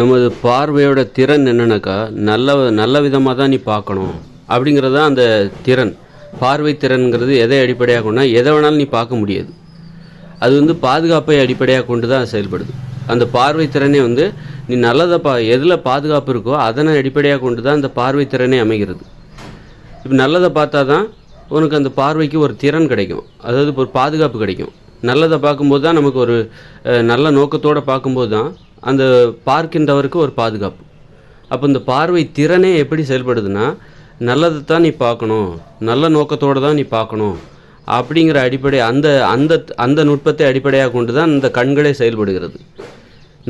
நமது பார்வையோட திறன் என்னன்னாக்கா நல்ல நல்ல விதமாக தான் நீ பார்க்கணும். அப்படிங்கிறது தான் அந்த திறன். பார்வை திறன்கிறது எதை அடிப்படையாக கொண்டா எதை வேணாலும் நீ பார்க்க முடியாது. அது வந்து பாதுகாப்பை அடிப்படையாக கொண்டு தான் செயல்படுது. அந்த பார்வை திறனே வந்து நீ நல்லதை பா எதில் பாதுகாப்பு இருக்கோ அதனை அடிப்படையாக கொண்டு தான் அந்த பார்வை திறனே அமைகிறது. இப்போ நல்லதை பார்த்தா தான் உனக்கு அந்த பார்வைக்கு ஒரு திறன் கிடைக்கும். அதாவது இப்போ ஒரு பாதுகாப்பு கிடைக்கும். நல்லதை பார்க்கும்போது தான் நமக்கு ஒரு நல்ல நோக்கத்தோடு பார்க்கும்போது தான் அந்த பார்க்கின்றவருக்கு ஒரு பாதுகாப்பு. அப்போ இந்த பார்வை திறனே எப்படி செயல்படுதுன்னா நல்லதை தான் நீ பார்க்கணும் நல்ல நோக்கத்தோடு தான் நீ பார்க்கணும் அப்படிங்கிற அடிப்படை அந்த அந்த அந்த நுட்பத்தை அடிப்படையாக கொண்டு தான் இந்த கண்களே செயல்படுகிறது.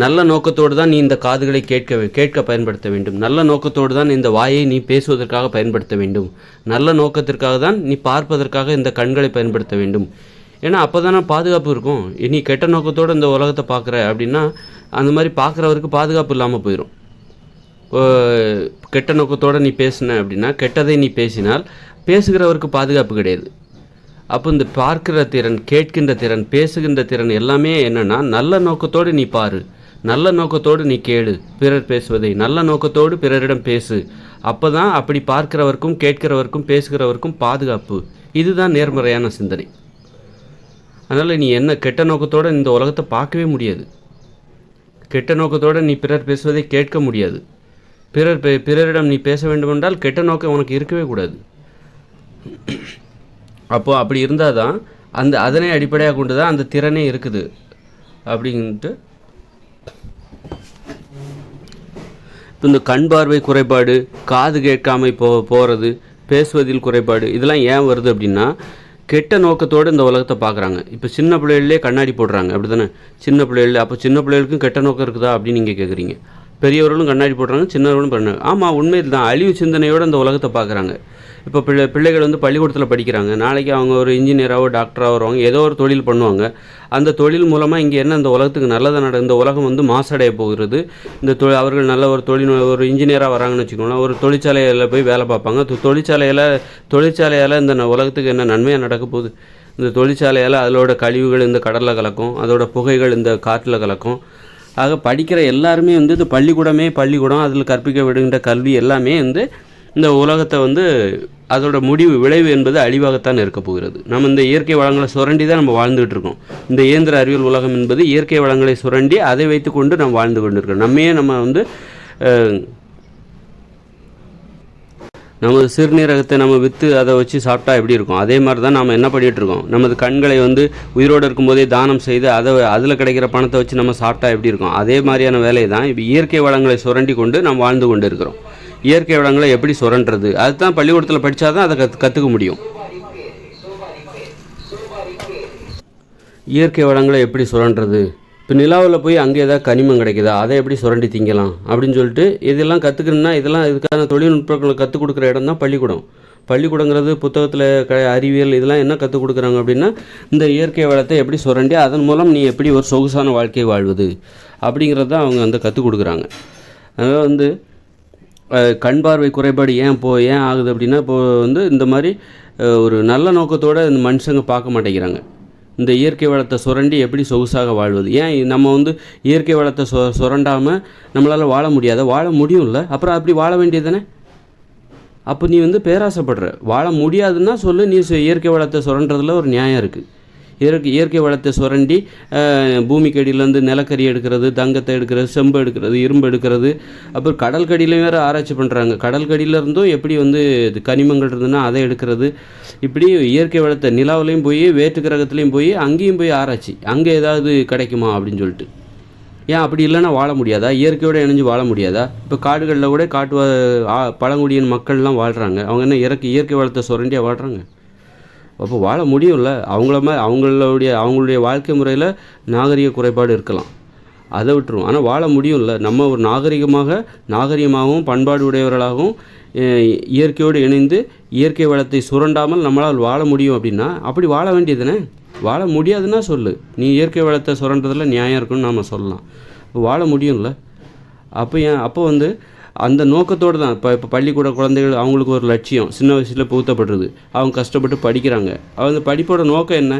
நல்ல நோக்கத்தோடு தான் நீ இந்த காதுகளை கேட்க கேட்க பயன்படுத்த வேண்டும். நல்ல நோக்கத்தோடு தான் இந்த வாயை நீ பேசுவதற்காக பயன்படுத்த வேண்டும். நல்ல நோக்கத்திற்காக தான் நீ பார்ப்பதற்காக இந்த கண்களை பயன்படுத்த வேண்டும். ஏன்னா அப்போ தானே பாதுகாப்பு இருக்கும். நீ கெட்ட நோக்கத்தோடு இந்த உலகத்தை பார்க்குற அப்படின்னா அந்த மாதிரி பார்க்குறவருக்கு பாதுகாப்பு இல்லாமல் போயிடும் கெட்ட நோக்கத்தோடு நீ பேசின அப்படின்னா கெட்டதை நீ பேசினால் பேசுகிறவருக்கு பாதுகாப்பு கிடையாது. அப்போ இந்த பார்க்கிற திறன் கேட்கின்ற திறன் பேசுகின்ற திறன் எல்லாமே என்னென்னா நல்ல நோக்கத்தோடு நீ பாரு. நல்ல நோக்கத்தோடு நீ கேளு. பிறர் பேசுவதை. நல்ல நோக்கத்தோடு பிறரிடம் பேசு. அப்போ தான் அப்படி பார்க்கிறவருக்கும் கேட்கிறவருக்கும் பேசுகிறவருக்கும் பாதுகாப்பு. இதுதான் நேர்மறையான சிந்தனை. அதனால் நீ என்ன கெட்ட நோக்கத்தோடு இந்த உலகத்தை பார்க்கவே முடியாது. கெட்ட நோக்கத்தோடு நீ பிறர் பேசுவதை கேட்க முடியாது. பிறர் பே- பிறரிடம் நீ பேச வேண்டுமென்றால் கெட்ட நோக்கம் உனக்கு இருக்கவே கூடாது. அப்போது அப்படி இருந்தால் தான் அந்த அதனை அடிப்படையாக கொண்டு தான் அந்த திறனே இருக்குது. அப்படின்ட்டு. இப்போ இந்த கண் பார்வை குறைபாடு காது கேட்காமல் போ போகிறது பேசுவதில் குறைபாடு இதெல்லாம் ஏன் வருது அப்படின்னா கெட்ட நோக்கத்தோடு இந்த உலகத்தை பார்க்குறாங்க. இப்போ சின்ன பிள்ளைகளே கண்ணாடி போடுறாங்க. அப்படி தானே சின்ன பிள்ளைகள் அப்போ சின்ன பிள்ளைகளுக்கும் கெட்ட நோக்கம் இருக்குதா அப்படின்னு நீங்கள் கேட்குறீங்க. பெரியவர்களும் கண்ணாடி போடுறாங்க சின்னவர்களும் பண்ணாங்க ஆமாம் உண்மையில் தான் அழிவு சிந்தனையோடு இந்த உலகத்தை பார்க்குறாங்க. இப்போ பிள்ளை பிள்ளைகள் வந்து பள்ளிக்கூடத்தில் படிக்கிறாங்க. நாளைக்கு அவங்க ஒரு இன்ஜினியராகவோ டாக்டராக வருவாங்க. ஏதோ ஒரு தொழில் பண்ணுவாங்க. அந்த தொழில் மூலமாக இங்கே என்ன இந்த உலகத்துக்கு நல்லதாக நட இந்த உலகம் வந்து மாசடைய போகிறது. இந்த தொழில் அவர்கள் நல்ல ஒரு தொழில் ஒரு இன்ஜினியராக வராங்கன்னு வச்சுக்கோங்களேன். ஒரு தொழிற்சாலையில் போய் வேலை பார்ப்பாங்க. தொழிற்சாலையில் தொழிற்சாலையால் இந்த உலகத்துக்கு என்ன நன்மையாக நடக்க போகுது? இந்த தொழிற்சாலையால் அதோட கழிவுகள் இந்த கடலில் கலக்கும். அதோட புகைகள் இந்த காற்றில் கலக்கும். ஆக படிக்கிற எல்லாருமே வந்து இது பள்ளிக்கூடமே பள்ளிக்கூடம். அதில் கற்பிக்க விடுகின்ற கல்வி எல்லாமே வந்து இந்த உலகத்தை வந்து அதோட முடிவு விளைவு என்பது அழிவாகத்தான் இருக்க போகிறது. நம்ம இந்த இயற்கை வளங்களை சுரண்டி தான் நம்ம வாழ்ந்துகிட்டு இருக்கோம். இந்த இயந்திர அறிவியல் உலகம் என்பது இயற்கை வளங்களை சுரண்டி அதை வைத்துக்கொண்டு நம்ம வாழ்ந்து கொண்டிருக்கிறோம். நம்மையே நம்ம வந்து நமது சிறுநீரகத்தை நம்ம விற்று அதை வச்சு சாப்பிட்டா எப்படி இருக்கும்? அதே மாதிரி தான் நாம் என்ன பண்ணிகிட்ருக்கோம் இருக்கோம்? நமது கண்களை வந்து உயிரோடு இருக்கும்போதே தானம் செய்து அதை அதில் கிடைக்கிற பணத்தை வச்சு நம்ம சாப்பிட்டா எப்படி இருக்கும்? அதே மாதிரியான வேலையை தான் இப்போ இயற்கை வளங்களை சுரண்டி கொண்டு நாம் வாழ்ந்து கொண்டு இருக்கிறோம் இயற்கை வளங்களை எப்படி சுரண்டுறது அதுதான் பள்ளிக்கூடத்தில் படித்தா தான் அதை கற்று கற்றுக்க முடியும். இயற்கை வளங்களை எப்படி சுரண்டுறது இப்போ நிலாவில் போய் அங்கே ஏதாவது கனிமம் கிடைக்குதா? அதை எப்படி சுரண்டி திங்கலாம்? அப்படின்னு சொல்லிட்டு இதெல்லாம் கற்றுக்கணுன்னா இதெல்லாம் இதுக்கான தொழில்நுட்பங்களை கற்றுக் கொடுக்குற இடம் தான் பள்ளிக்கூடம். பள்ளிக்கூடங்கிறது புத்தகத்தில் க அறிவியல் இதெல்லாம் என்ன கற்றுக் கொடுக்குறாங்க அப்படின்னா இந்த இயற்கை வளத்தை எப்படி சுரண்டி அதன் மூலம் நீ எப்படி ஒரு சொகுசான வாழ்க்கையை வாழ்வது? அப்படிங்கிறது தான் அவங்க வந்து கற்றுக் கொடுக்குறாங்க. அதனால் வந்து கண் பார்வை குறைபாடு ஏன் இப்போ ஏன் ஆகுது அப்படின்னா இப்போ வந்து இந்த மாதிரி ஒரு நல்ல நோக்கத்தோடு இந்த மனுஷங்க பார்க்க மாட்டேங்கிறாங்க. இந்த இயற்கை வளத்தை சுரண்டி எப்படி சொகுசாக வாழ்வது? ஏன் நம்ம வந்து இயற்கை வளத்தை சொ சுரண்டாமல் நம்மளால் வாழ முடியாத? வாழ முடியும்ல? அப்புறம் அப்படி வாழ வேண்டியது தானே அப்போ நீ வந்து பேராசைப்படுற. வாழ முடியாதுன்னா சொல்லு நீ இயற்கை வளத்தை சுரண்டதில் ஒரு நியாயம் இருக்குது இயற்கை இயற்கை வளத்தை சுரண்டி பூமிக்கடியிலேருந்து பூமிக்கு அடியிலேருந்து நிலக்கரி எடுக்கிறது தங்கத்தை எடுக்கிறது செம்பு எடுக்கிறது இரும்பு எடுக்கிறது. அப்புறம் கடல் கடியிலையும் வேறு ஆராய்ச்சி பண்ணுறாங்க கடல் கடியிலேருந்தும் எப்படி வந்து இது கனிமங்கள் இருந்ததுன்னா அதை எடுக்கிறது. இப்படி இயற்கை வளத்தை நிலாவிலையும் போய் வேற்று கிரகத்துலேயும் போய் அங்கேயும் போய் ஆராய்ச்சி. அங்கே ஏதாவது கிடைக்குமா அப்படின்னு சொல்லிட்டு. ஏன் அப்படி இல்லைன்னா வாழ முடியாதா? இயற்கையோடு இணைஞ்சு வாழ முடியாதா? இப்போ காடுகளில் கூட காட்டு வா- ஆ- மக்கள்லாம் வாழ்கிறாங்க அவங்க என்ன இயற்கை இயற்கை வளத்தை சுரண்டியாக வாழ்கிறாங்க அப்போ வாழ முடியும்ல? அவங்கள மாதிரி அவங்களுடைய அவங்களுடைய வாழ்க்கை முறையில் நாகரிக குறைபாடு இருக்கலாம். அதை விட்டுருவோம். ஆனால் வாழ முடியும்ல? நம்ம ஒரு நாகரிகமாக நாகரிகமாகவும் பண்பாடு உடையவர்களாகவும் இயற்கையோடு இணைந்து இயற்கை வளத்தை சுரண்டாமல் நம்மளால் வாழ முடியும் அப்படின்னா அப்படி வாழ வேண்டியதுனே வாழ முடியாதுன்னா சொல்லு. நீ இயற்கை வளத்தை சுரண்டதில் நியாயம் இருக்குன்னு நாம் சொல்லலாம். வாழ முடியும்ல? அப்போ ஏன் அப்போ வந்து அந்த நோக்கத்தோடு தான். இப்போ இப்போ பள்ளிக்கூட குழந்தைகள் அவங்களுக்கு ஒரு லட்சியம். சின்ன வயசில் புகுத்தப்படுறது. அவங்க கஷ்டப்பட்டு படிக்கிறாங்க. அவங்க படிப்போட நோக்கம் என்ன?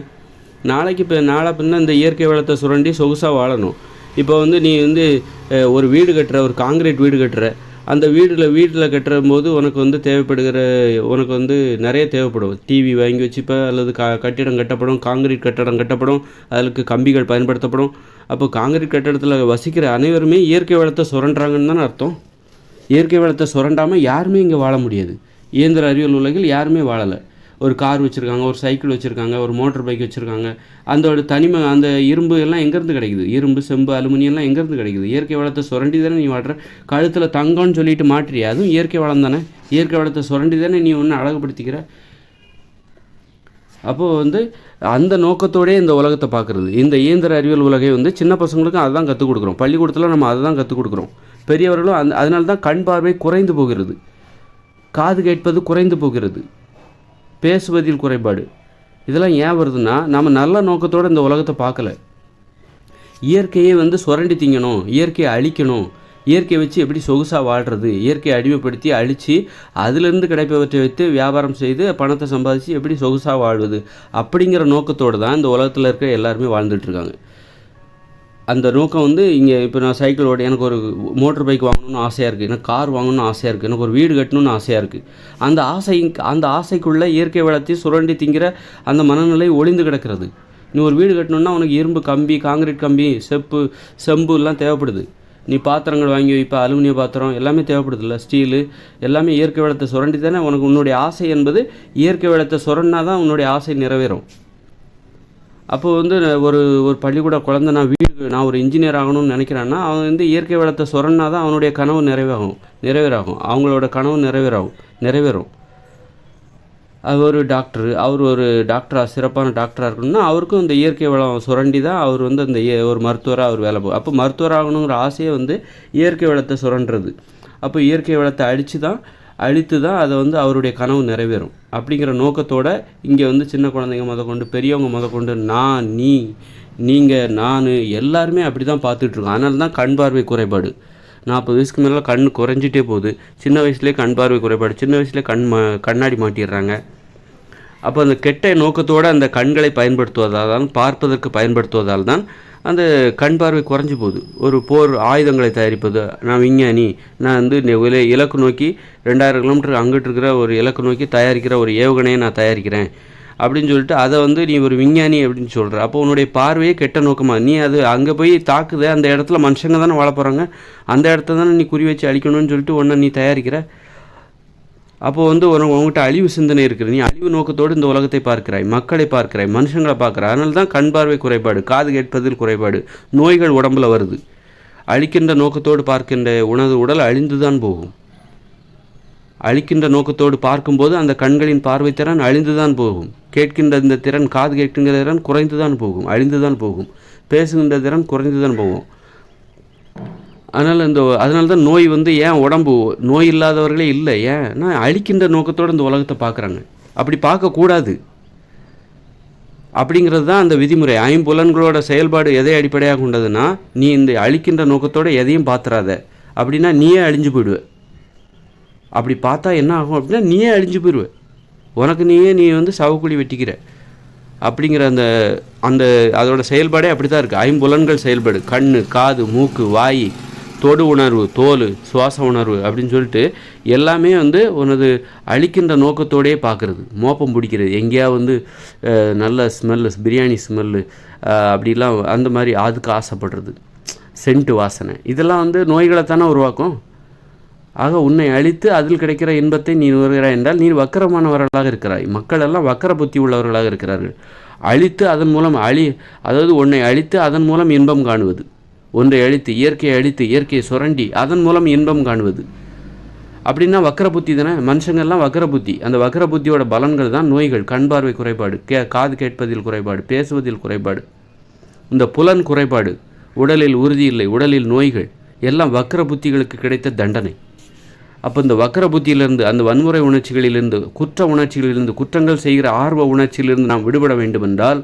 நாளைக்கு இப்போ நாளை பின்னா இந்த இயற்கை வளத்தை சுரண்டி சொகுசாக வாழணும். இப்போ வந்து நீ வந்து ஒரு வீடு கட்டுற ஒரு காங்கிரீட் வீடு கட்டுற. அந்த வீடில் வீட்டில் கட்டுற போது உனக்கு வந்து தேவைப்படுகிற உனக்கு வந்து நிறைய தேவைப்படும். டிவி வாங்கி வச்சுப்ப அல்லது க கட்டிடம் கட்டப்படும் காங்கிரீட் கட்டடம் கட்டப்படும் அதுக்கு கம்பிகள் பயன்படுத்தப்படும். அப்போ காங்கிரீட் கட்டடத்தில் வசிக்கிற அனைவருமே இயற்கை வளத்தை சுரண்டுறாங்கன்னு தானே அர்த்தம்? இயற்கை வளத்தை சுரண்டாமல் யாருமே இங்கே வாழ முடியாது. இயந்திர அறிவியல் உலகில் யாருமே வாழலை. ஒரு கார் வச்சுருக்காங்க ஒரு சைக்கிள் வச்சுருக்காங்க ஒரு மோட்டர் பைக் வச்சுருக்காங்க. அந்த ஒரு தனிமை அந்த இரும்பு எல்லாம் எங்கேருந்து கிடைக்குது? இரும்பு செம்பு அலுமினியம்லாம் எங்கேருந்து கிடைக்குது? இயற்கை வளத்தை சுரண்டி தானே நீ வாடுற கழுத்தில் தங்கம்னு சொல்லிட்டு மாட்டுறியா அதுவும் இயற்கை வளம் தானே? இயற்கை வளத்தை சுரண்டி தானே நீ ஒன்று அழகுபடுத்திக்கிற? அப்போது வந்து அந்த நோக்கத்தோடே இந்த உலகத்தை பார்க்குறது. இந்த இயந்திர அறிவியல் உலகை வந்து சின்ன பசங்களுக்கும் அதை தான் கற்றுக் கொடுக்குறோம். பள்ளிக்கூடத்தில் நம்ம அதை தான் கற்றுக் கொடுக்குறோம். பெரியவர்களும் அந் அதனால தான் கண் பார்வை குறைந்து போகிறது. காது கேட்பது குறைந்து போகிறது. பேசுவதில் குறைபாடு. இதெல்லாம் ஏன் வருதுன்னா நம்ம நல்ல நோக்கத்தோடு இந்த உலகத்தை பார்க்கல. இயற்கையை வந்து சுரண்டி திங்கணும் இயற்கையை அழிக்கணும். இயற்கையை வச்சு எப்படி சொகுசாக வாழ்கிறது இயற்கையை அடிமைப்படுத்தி அழித்து அதிலிருந்து கிடைப்பவற்றை வைத்து வியாபாரம் செய்து பணத்தை சம்பாதிச்சு எப்படி சொகுசாக வாழ்வது? அப்படிங்கிற நோக்கத்தோடு தான் இந்த உலகத்தில் இருக்க எல்லாருமே வாழ்ந்துட்டுருக்காங்க அந்த நோக்கம் வந்து இங்கே இப்போ நான் சைக்கிள் ஓட எனக்கு ஒரு மோட்டர் பைக் வாங்கணும்னு ஆசையாக இருக்குது எனக்கு கார் வாங்கணும்னு ஆசையாக இருக்குது எனக்கு ஒரு வீடு கட்டணும்னு ஆசையாக இருக்குது அந்த ஆசை அந்த ஆசைக்குள்ளே இயற்கை வளத்தை சுரண்டி திங்கிற அந்த மனநிலை ஒளிந்து கிடக்கிறது. நீ ஒரு வீடு கட்டணும்னா உனக்கு இரும்பு கம்பி காங்கிரீட் கம்பி செப்பு செம்பு எல்லாம் தேவைப்படுது. நீ பாத்திரங்கள் வாங்கி வைப்ப அலுமினிய பாத்திரம் எல்லாமே தேவைப்படுதுல்ல. ஸ்டீலு எல்லாமே இயற்கை வளத்தை சுரண்டி தானே உனக்கு உன்னுடைய ஆசை என்பது இயற்கை வளத்தை சுரண்டினா தான் உன்னுடைய ஆசை நிறைவேறும். அப்போது வந்து ஒரு ஒரு பள்ளிக்கூட குழந்த நான் வீடு நான் ஒரு இன்ஜினியர் ஆகணும்னு நினைக்கிறேன்னா அவன் வந்து இயற்கை வளத்தை சுரண்டா தான் அவனுடைய கனவு நிறைவாகும் நிறைவேறாகும். அவங்களோட கனவு நிறைவேறாகும் நிறைவேறும். அது ஒரு டாக்டர் அவர் ஒரு டாக்டராக சிறப்பான டாக்டராக இருக்கணும்னா அவருக்கும் இந்த இயற்கை வளம் சுரண்டி தான் அவர் வந்து அந்த இய- ஒரு மருத்துவராக அவர் வேலை போகும் அப்போ மருத்துவர் ஆகணுங்கிற ஆசையே வந்து இயற்கை வளத்தை சுரண்டுறது. அப்போ இயற்கை வளத்தை அடித்து தான் அழித்து தான் அதை வந்து அவருடைய கனவு நிறைவேறும். அப்படிங்கிற நோக்கத்தோடு இங்கே வந்து சின்ன குழந்தைங்க முத கொண்டு பெரியவங்க முத கொண்டு நான் நீ நீங்கள் நான் எல்லாருமே அப்படி தான் பார்த்துட்ருக்கோம் அதனால தான் கண் பார்வை குறைபாடு. நாற்பது வயசுக்கு மேலே கண் குறைஞ்சிட்டே போகுது. சின்ன வயசுலேயே கண் பார்வை குறைபாடு. சின்ன வயசுலேயே கண் மா கண்ணாடி மாட்டிடுறாங்க. அப்போ அந்த கெட்ட நோக்கத்தோடு அந்த கண்களை பயன்படுத்துவதால் தான் பார்ப்பதற்கு பயன்படுத்துவதால் தான் அந்த கண் பார்வை குறைஞ்சி போகுது. ஒரு போர் ஆயுதங்களை தயாரிப்பது நான் விஞ்ஞானி நான் வந்து இலக்கு நோக்கி ரெண்டாயிரம் கிலோமீட்டர் அங்கிட்டு இருக்கிற ஒரு இலக்கு நோக்கி தயாரிக்கிற ஒரு ஏவுகணையை நான் தயாரிக்கிறேன். அப்படின்னு சொல்லிட்டு அதை வந்து நீ ஒரு விஞ்ஞானி அப்படின்னு சொல்கிற அப்போ உன்னுடைய பார்வையே கெட்ட நோக்கமாக நீ அது அங்கே போய் தாக்குது அந்த இடத்துல மனுஷங்க தானே வாழ போகிறாங்க அந்த இடத்த தானே நீ குறி வச்சு அழிக்கணும்னு சொல்லிட்டு ஒன்றை நீ தயாரிக்கிற? அப்போ வந்து உனக்கு உங்ககிட்ட அழிவு சிந்தனை இருக்குது. நீ அழிவு நோக்கத்தோடு இந்த உலகத்தை பார்க்கிறாய் மக்களை பார்க்கிறாய் மனுஷங்களை பார்க்குறாய். அதனால தான் கண் பார்வை குறைபாடு காது கேட்பதில் குறைபாடு நோய்கள் உடம்புல வருது. அழிக்கின்ற நோக்கத்தோடு பார்க்கின்ற உனது உடல் அழிந்து தான் போகும். அழிக்கின்ற நோக்கத்தோடு பார்க்கும்போது அந்த கண்களின் பார்வை திறன் அழிந்து தான் போகும். கேட்கின்ற இந்த திறன் காது கேட்கின்ற திறன் குறைந்து தான் போகும் அழிந்து தான் போகும். பேசுகின்ற திறன் குறைந்து தான் போகும். அதனால் இந்த அதனால தான் நோய் வந்து ஏன் உடம்பு நோய் இல்லாதவர்களே இல்லை. ஏன்னா அழிக்கின்ற நோக்கத்தோடு இந்த உலகத்தை பார்க்குறாங்க. அப்படி பார்க்கக்கூடாது அப்படிங்கிறது தான் அந்த விதிமுறை. ஐம்புலன்களோட செயல்பாடு எதை அடிப்படையாக கொண்டதுன்னா நீ இந்த அழிக்கின்ற நோக்கத்தோடு எதையும் பார்த்துறாத அப்படின்னா நீயே அழிஞ்சு போயிடுவ. அப்படி பார்த்தா என்ன ஆகும் அப்படின்னா நீயே அழிஞ்சு போயிடுவ. உனக்கு நீயே நீ வந்து சவக்குழி வெட்டிக்கிற. அப்படிங்கிற அந்த அந்த அதோட செயல்பாடே அப்படி தான் இருக்குது ஐம்புலன்கள் செயல்பாடு. கண் காது மூக்கு வாய் தொடு உணர்வு தோல் சுவாச உணர்வு அப்படின்னு சொல்லிட்டு எல்லாமே வந்து உனது அழிக்கின்ற நோக்கத்தோடயே பார்க்குறது. மோப்பம் பிடிக்கிறது. எங்கேயா வந்து நல்ல ஸ்மெல்லு பிரியாணி ஸ்மெல்லு அப்படிலாம் அந்த மாதிரி அதுக்கு ஆசைப்படுறது. சென்ட்டு வாசனை. இதெல்லாம் வந்து நோய்களை தானே உருவாக்கும். ஆக உன்னை அழித்து அதில் கிடைக்கிற இன்பத்தை நீ வருகிறாய் என்றால் நீ வக்கரமானவர்களாக இருக்கிறாய். மக்கள் எல்லாம் வக்கர புத்தி உள்ளவர்களாக இருக்கிறார்கள். அழித்து அதன் மூலம் அழி அதாவது உன்னை அழித்து அதன் மூலம் இன்பம் காணுவது. ஒன்றை அழித்து இயற்கையை அழித்து இயற்கையை சுரண்டி அதன் மூலம் இன்பம் காணுவது. அப்படின்னா வக்கர புத்தி தானே? மனுஷங்கள்லாம் வக்கர புத்தி அந்த வக்கர புத்தியோட பலன்கள் தான் நோய்கள். கண் பார்வை குறைபாடு கே காது கேட்பதில் குறைபாடு பேசுவதில் குறைபாடு. இந்த புலன் குறைபாடு உடலில் உறுதி இல்லை உடலில் நோய்கள் எல்லாம் வக்கர புத்திகளுக்கு கிடைத்த தண்டனை. அப்போ இந்த வக்கர புத்தியிலிருந்து அந்த வன்முறை உணர்ச்சிகளிலிருந்து குற்ற உணர்ச்சிகளிலிருந்து குற்றங்கள் செய்கிற ஆர்வ உணர்ச்சியிலிருந்து நாம் விடுபட வேண்டுமென்றால்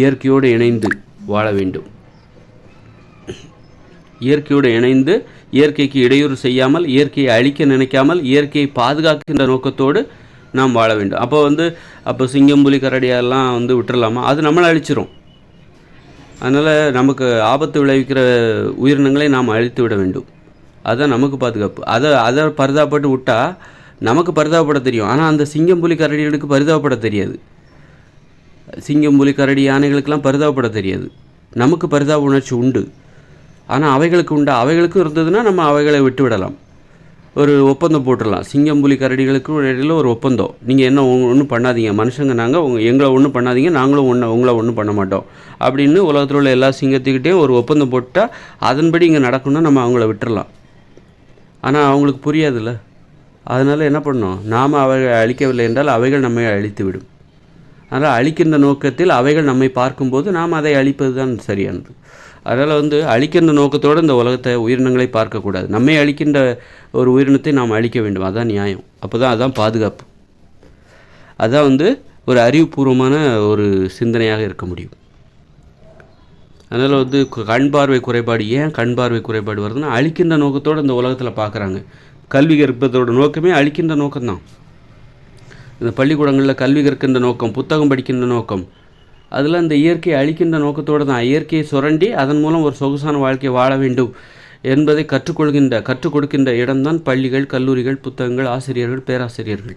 இயற்கையோடு இணைந்து வாழ வேண்டும். இயற்கையோடு இணைந்து இயற்கைக்கு இடையூறு செய்யாமல் இயற்கையை அழிக்க நினைக்காமல் இயற்கையை பாதுகாக்கின்ற நோக்கத்தோடு நாம் வாழ வேண்டும். அப்போ வந்து அப்போ சிங்கம் புலி கரடியெல்லாம் வந்து விட்டுறலாமா? அது நம்மளை அழிச்சிரும். அதனால் நமக்கு ஆபத்து விளைவிக்கிற உயிரினங்களை நாம் அழித்து விட வேண்டும். அதுதான் நமக்கு பாதுகாப்பு. அதை அதை பரிதாபப்பட்டு விட்டா நமக்கு பரிதாபப்பட தெரியும். ஆனால் அந்த சிங்கம் புலி கரடிகளுக்கு பரிதாபப்பட தெரியாது. சிங்கம் புலி கரடி யானைகளுக்கெல்லாம் பரிதாபப்பட தெரியாது. நமக்கு பரிதாப உணர்ச்சி உண்டு. ஆனால் அவைகளுக்கு உண்டா? அவைகளுக்கும் இருந்ததுன்னா நம்ம அவைகளை விட்டு விடலாம் ஒரு ஒப்பந்தம் போட்டுடலாம். சிங்கம் புலி கரடிகளுக்கு இடையில ஒரு ஒப்பந்தம். நீங்கள் என்ன ஒன்றும் பண்ணாதீங்க. மனுஷங்க நாங்கள் உங்கள் எங்களை ஒன்றும் பண்ணாதீங்க. நாங்களும் ஒன்று உங்களை ஒன்றும் பண்ண மாட்டோம். அப்படின்னு உலகத்தில் உள்ள எல்லா சிங்கத்துக்கிட்டேயும் ஒரு ஒப்பந்தம் போட்டால் அதன்படி இங்கே நடக்கணும்னா நம்ம அவங்கள விட்டுறலாம். ஆனால் அவங்களுக்கு புரியாதுல்ல. அதனால் என்ன பண்ணணும்? நாம் அவைகளை அழிக்கவில்லை என்றால் அவைகள் நம்மை அழித்து விடும் அதனால் அழிக்கின்ற நோக்கத்தில் அவைகள் நம்மை பார்க்கும்போது நாம் அதை அழிப்பது தான் சரியானது. அதனால் வந்து அழிக்கின்ற நோக்கத்தோடு இந்த உலகத்தை உயிரினங்களை பார்க்கக்கூடாது. நம்மை அழிக்கின்ற ஒரு உயிரினத்தை நாம் அழிக்க வேண்டும். அதான் நியாயம். அப்போ தான் அதான் பாதுகாப்பு. அதான் வந்து ஒரு அறிவுபூர்வமான ஒரு சிந்தனையாக இருக்க முடியும். அதனால் வந்து கண் பார்வை குறைபாடு ஏன் கண் பார்வை குறைபாடு வருதுன்னா அழிக்கின்ற நோக்கத்தோடு இந்த உலகத்தில் பார்க்குறாங்க கல்வி கற்பதோட நோக்கமே அழிக்கின்ற நோக்கம்தான். இந்த பள்ளிக்கூடங்களில் கல்வி கற்கின்ற நோக்கம் புத்தகம் படிக்கின்ற நோக்கம் அதில் அந்த இயற்கையை அழிக்கின்ற நோக்கத்தோடு தான். இயற்கையை சுரண்டி அதன் மூலம் ஒரு சொகுசான வாழ்க்கையை வாழ வேண்டும் என்பதை கற்றுக்கொள்கின்ற கற்றுக் கொடுக்கின்ற இடம்தான் பள்ளிகள் கல்லூரிகள் புத்தகங்கள் ஆசிரியர்கள் பேராசிரியர்கள்.